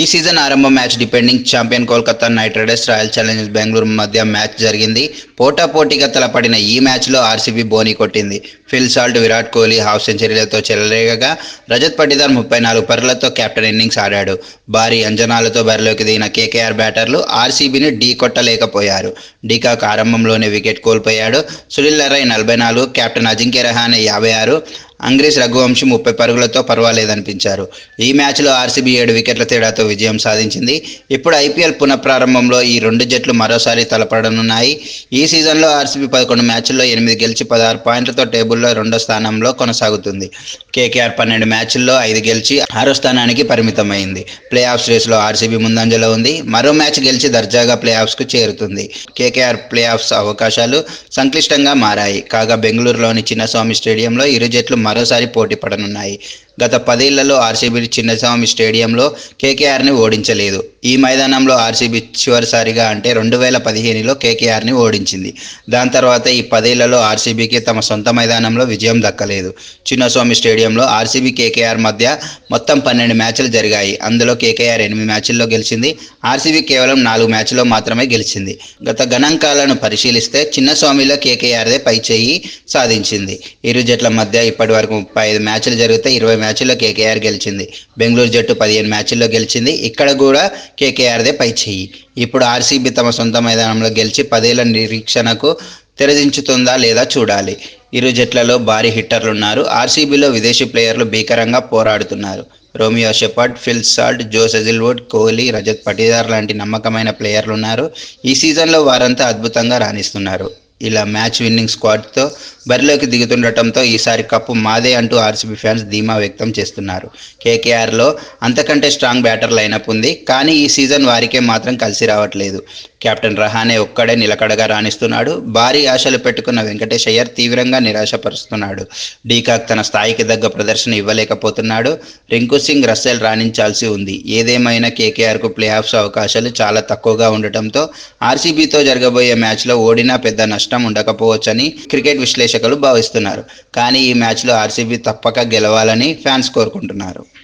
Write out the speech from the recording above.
ఈ సీజన్ ఆరంభ match depending champion Kolkata Knight Riders Royal Challengers Bengaluru మధ్య match జరిగింది. పోటాపోటీగా తలపడిన ఈ మ్యాచ్లో ఆర్సీబీ బోని కొట్టింది. Phil Salt Virat Kohli half సెంచరీలతో చెలరేగగా రజత్ పటిదార్ ముప్పై నాలుగు పరులతో కెప్టెన్ ఇన్నింగ్స్ ఆడాడు. భారీ అంజనాలతో బరిలోకి దిగిన కేకేఆర్ బ్యాటర్లు ఆర్సీబీని ఢీ కొట్టలేకపోయారు. డీకాక్ ఆరంభంలోనే వికెట్ కోల్పోయాడు. సునీల్ నరైన్ నలభై నాలుగు కెప్టెన్ అజింక్య రహానే యాభై ఆరు. అంగ్రీస్ రఘువంశీ ముప్పై పరుగులతో పర్వాలేదనిపించారు. ఈ మ్యాచ్లో ఆర్సీబీ ఏడు వికెట్ల తేడాతో విజయం సాధించింది. ఇప్పుడు ఐపీఎల్ పునఃప్రారంభంలో ఈ రెండు జట్లు మరోసారి తలపడనున్నాయి. ఈ సీజన్లో ఆర్సీబీ పదకొండు మ్యాచ్ల్లో ఎనిమిది గెలిచి పదహారు పాయింట్లతో టేబుల్ టేబుల్లో రెండో స్థానంలో కొనసాగుతుంది. కేకేఆర్ పన్నెండు మ్యాచ్ల్లో ఐదు గెలిచి ఆరో స్థానానికి పరిమితమైంది. ప్లే ఆఫ్స్ రేస్లో ఆర్సీబీ ముందంజలో ఉంది. మరో మ్యాచ్ గెలిచి దర్జాగా ప్లే ఆఫ్స్కు చేరుతుంది. కేకేఆర్ ప్లే ఆఫ్స్ అవకాశాలు సంక్లిష్టంగా మారాయి. కాగా బెంగళూరులోని చిన్నస్వామి స్టేడియంలో ఇరు జట్లు మరోసారి పోటీ పడనున్నాయి. గత పదేళ్ళలో ఆర్సీబీ చిన్నస్వామి స్టేడియంలో కేకేఆర్ని ఓడించలేదు. ఈ మైదానంలో ఆర్సీబీ చివరిసారిగా అంటే రెండు వేల పదిహేనులో కేకేఆర్ని ఓడించింది. దాని తర్వాత ఈ పదేళ్ళలో ఆర్సీబీకి తమ సొంత మైదానంలో విజయం దక్కలేదు. చిన్నస్వామి స్టేడియంలో ఆర్సీబీ కేకేఆర్ మధ్య మొత్తం పన్నెండు మ్యాచ్లు జరిగాయి. అందులో కేకేఆర్ ఎనిమిది మ్యాచ్ల్లో గెలిచింది. ఆర్సీబీ కేవలం నాలుగు మ్యాచ్ల్లో మాత్రమే గెలిచింది. గత గణాంకాలను పరిశీలిస్తే చిన్నస్వామిలో కేకేఆర్దే పై చేయి సాధించింది. ఇరు జట్ల మధ్య ఇప్పటి వరకు ముప్పై ఐదు మ్యాచ్లు జరిగితే ఇరవై మ్యాచ్ల్లో కేకేఆర్ గెలిచింది. బెంగళూరు జట్టు పదిహేను మ్యాచ్ల్లో గెలిచింది. ఇక్కడ కూడా కేకేఆర్దే పై చెయ్యి. ఇప్పుడు ఆర్సీబీ తమ సొంత మైదానంలో గెలిచి పదేళ్ళ నిరీక్షణకు తెరదించుతుందా లేదా చూడాలి. ఇరు జట్లలో భారీ హిట్టర్లు ఉన్నారు. ఆర్సీబీలో విదేశీ ప్లేయర్లు భీకరంగా పోరాడుతున్నారు. Romeo Shepherd Phil Salt Joe Hazlewood Kohli Rajat Patidar లాంటి నమ్మకమైన ప్లేయర్లు ఉన్నారు. ఈ సీజన్లో వారంతా అద్భుతంగా రాణిస్తున్నారు. ఇలా మ్యాచ్ విన్నింగ్ స్క్వాడ్తో బరిలోకి దిగుతుండటంతో ఈసారి కప్పు మాదే అంటూ ఆర్సీబీ ఫ్యాన్స్ ధీమా వ్యక్తం చేస్తున్నారు. కేకేఆర్లో అంతకంటే స్ట్రాంగ్ బ్యాటర్ లైనప్ ఉంది. కానీ ఈ సీజన్ వారికే మాత్రం కలిసి రావట్లేదు. కెప్టెన్ రహానే ఒక్కడే నిలకడగా రాణిస్తున్నాడు. భారీ ఆశలు పెట్టుకున్న వెంకటేష్ అయ్యర్ తీవ్రంగా నిరాశపరుస్తున్నాడు. డీకాక్ తన స్థాయికి తగ్గ ప్రదర్శన ఇవ్వలేకపోతున్నాడు. రింకు సింగ్ రస్సెల్ రాణించాల్సి ఉంది. ఏదేమైనా కేకేఆర్కు ప్లే ఆఫ్స్ అవకాశాలు చాలా తక్కువగా ఉండటంతో ఆర్సీబీతో జరగబోయే మ్యాచ్లో ఓడినా పెద్ద నష్టం ఉండకపోవచ్చని క్రికెట్ విశ్లేషకులు భావిస్తున్నారు. కానీ ఈ మ్యాచ్లో ఆర్సీబీ తప్పక గెలవాలని ఫ్యాన్స్ కోరుకుంటున్నారు.